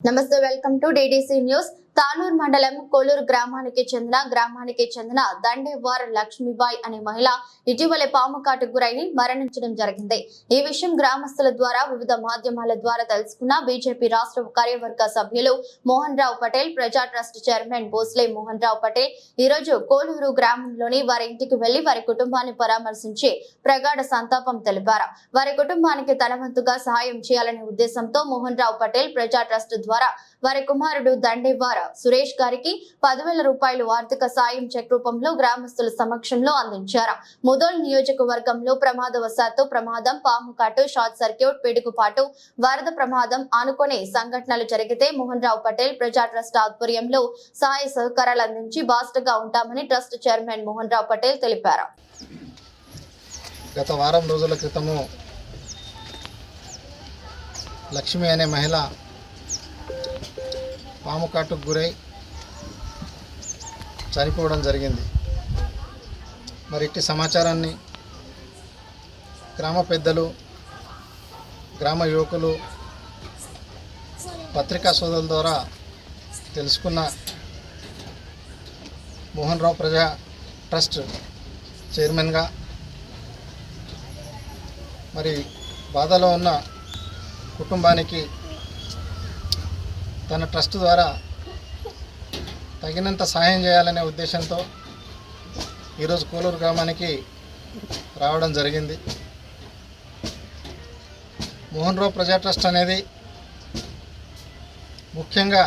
నమస్తే welcome to DDC news Tanur మండలం కోలూరు గ్రామానికి చెందిన గ్రామానికి చెందిన దండేవార్ లక్ష్మీబాయ్ అనే మహిళ ఇటీవలే పాము కాటుకు గురై మరణించడం జరిగింది. ఈ విషయం గ్రామస్తుల ద్వారా వివిధ మాధ్యమాల ద్వారా తెలుసుకున్న బీజేపీ రాష్ట్ర కార్యవర్గ సభ్యులు మోహన్ రావు పటేల్ ప్రజా ట్రస్ట్ చైర్మన్ భోస్లే మోహన్ రావు పటేల్ ఈ రోజు కోలూరు గ్రామంలోని వారి ఇంటికి వెళ్ళి వారి కుటుంబాన్ని పరామర్శించి ప్రగాఢ సంతాపం తెలిపారు. వారి కుటుంబానికి తలవంతుగా సహాయం చేయాలనే ఉద్దేశంతో మోహన్ రావు పటేల్ ప్రజా ట్రస్ట్ ద్వారా వారి కుమారుడు దండేవార సురేష్ గారికి పదివేల రూపాయలు ఆర్థిక సాయం చెక్ రూపంలో గ్రామస్తుల సమక్షంలో అందించారు. ముదోల్ నియోజకవర్గంలో ప్రమాదవశాత్తు ప్రమాదం పాము కాటు షార్ట్ సర్క్యూట్ పిడుగుపాటు వరద ప్రమాదం ఆనుకునే సంఘటనలు జరిగితే మోహన్ రావు పటేల్ ప్రజా ట్రస్ట్ ఆధ్వర్యంలో సహాయ సహకారాలు అందించి బాస్టగా ఉంటామని ట్రస్ట్ చైర్మన్ మోహన్ రావు పటేల్ తెలిపారు. గత వారం రోజుల క్రితము లక్ష్మి అనే మహిళ పాము కాటుకు గురై చనిపోవడం జరిగింది. మరి ఇట్టి సమాచారాన్ని గ్రామ పెద్దలు గ్రామ యువకులు పత్రికా సోదరుల ద్వారా తెలుసుకున్న మోహన్ రావు ప్రజా ట్రస్ట్ చైర్మన్గా మరి బాధలో ఉన్న కుటుంబానికి తన ట్రస్ట్ ద్వారా తగినంత సహాయం చేయాలనే ఉద్దేశంతో ఈరోజు కోలూరు గ్రామానికి రావడం జరిగింది. మోహన్ రావు ప్రజా ట్రస్ట్ అనేది ముఖ్యంగా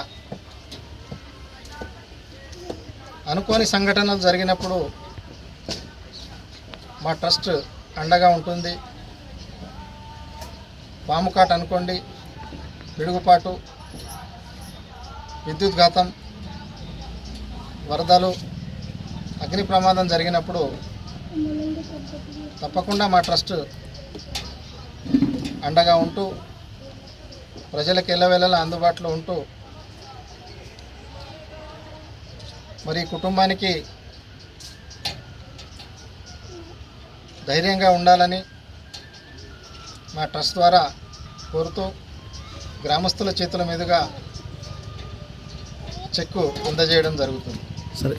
అనుకోని సంఘటనలు జరిగినప్పుడు మా ట్రస్ట్ అండగా ఉంటుంది. పాము కాట అనుకోండి పిడుగుపాటు విద్యుత్ ఘాతం వరదలు అగ్ని ప్రమాదం జరిగినప్పుడు తప్పకుండా మా ట్రస్ట్ అండగా ఉంటూ ప్రజలకు ఎల్లవేళలా అందుబాటులో ఉంటూ మరి కుటుంబానికి ధైర్యంగా ఉండాలని మా ట్రస్ట్ ద్వారా కోరుతూ గ్రామస్తుల చేతుల మీదుగా చెక్కు అందజేయడం జరుగుతుంది. సరే